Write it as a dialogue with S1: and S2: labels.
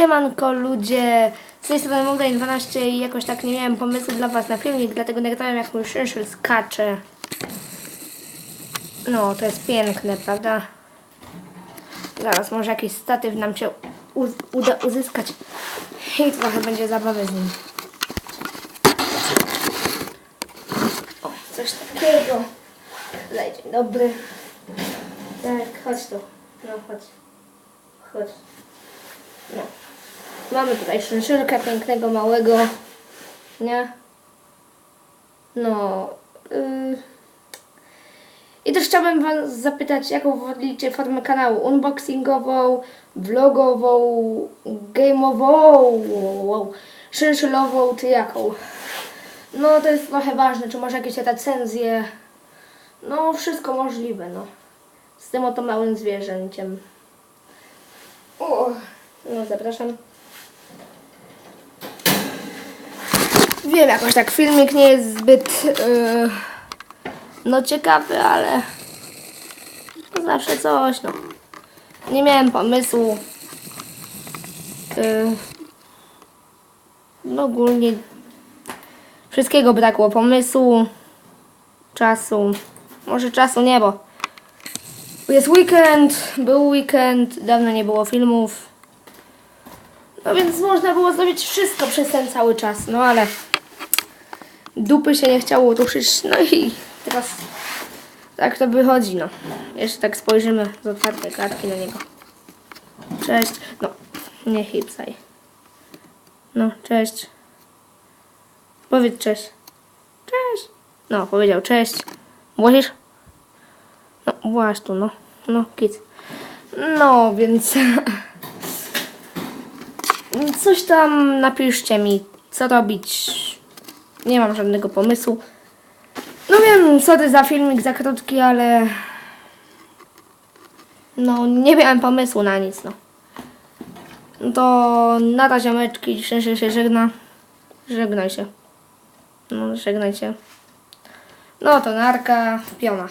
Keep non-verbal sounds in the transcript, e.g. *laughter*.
S1: Siemanko ludzie, z tej strony Mogdain 12 i jakoś tak nie miałem pomysłu dla was na filmik, dlatego nagrałem jak mój szynszyl skacze. No, to jest piękne, prawda? Zaraz może jakiś statyw nam się uz uda uzyskać i trochę będzie zabawy z nim. O, coś takiego. Daj, dzień dobry. Tak, chodź tu. No, chodź. Chodź. No. Mamy tutaj szynszylkę pięknego, małego. Nie? No. Yy. I też chciałbym Was zapytać, jaką wolicie formę kanału? Unboxingową, vlogową, game'ową, szynszylową, czy jaką? No to jest trochę ważne, czy może jakieś recenzje. No wszystko możliwe, no. Z tym oto małym zwierzęciem. O, no zapraszam. Wiem, jakoś tak filmik nie jest zbyt yy, no ciekawy, ale zawsze coś, no. Nie miałem pomysłu. Yy, no ogólnie wszystkiego brakło pomysłu, czasu. Może czasu nie, bo jest weekend, był weekend, dawno nie było filmów. No więc można było zrobić wszystko przez ten cały czas, no ale dupy się nie chciało ruszyć, no i teraz tak to wychodzi, no. Jeszcze tak spojrzymy z otwartej kartki na niego. Cześć, no, nie hipsaj. No, cześć. Powiedz cześć. Cześć. No, powiedział cześć. Włazisz? No, właśnie tu, no. No, kit. No, więc... *laughs* Coś tam napiszcie mi, co robić. Nie mam żadnego pomysłu. No wiem, sorry za filmik, za krótki, ale... No, nie miałem pomysłu na nic, no. No to na razie, ziomeczki, szczęście się żegna. Żegnaj się. No, żegnaj się. No to narka, piona.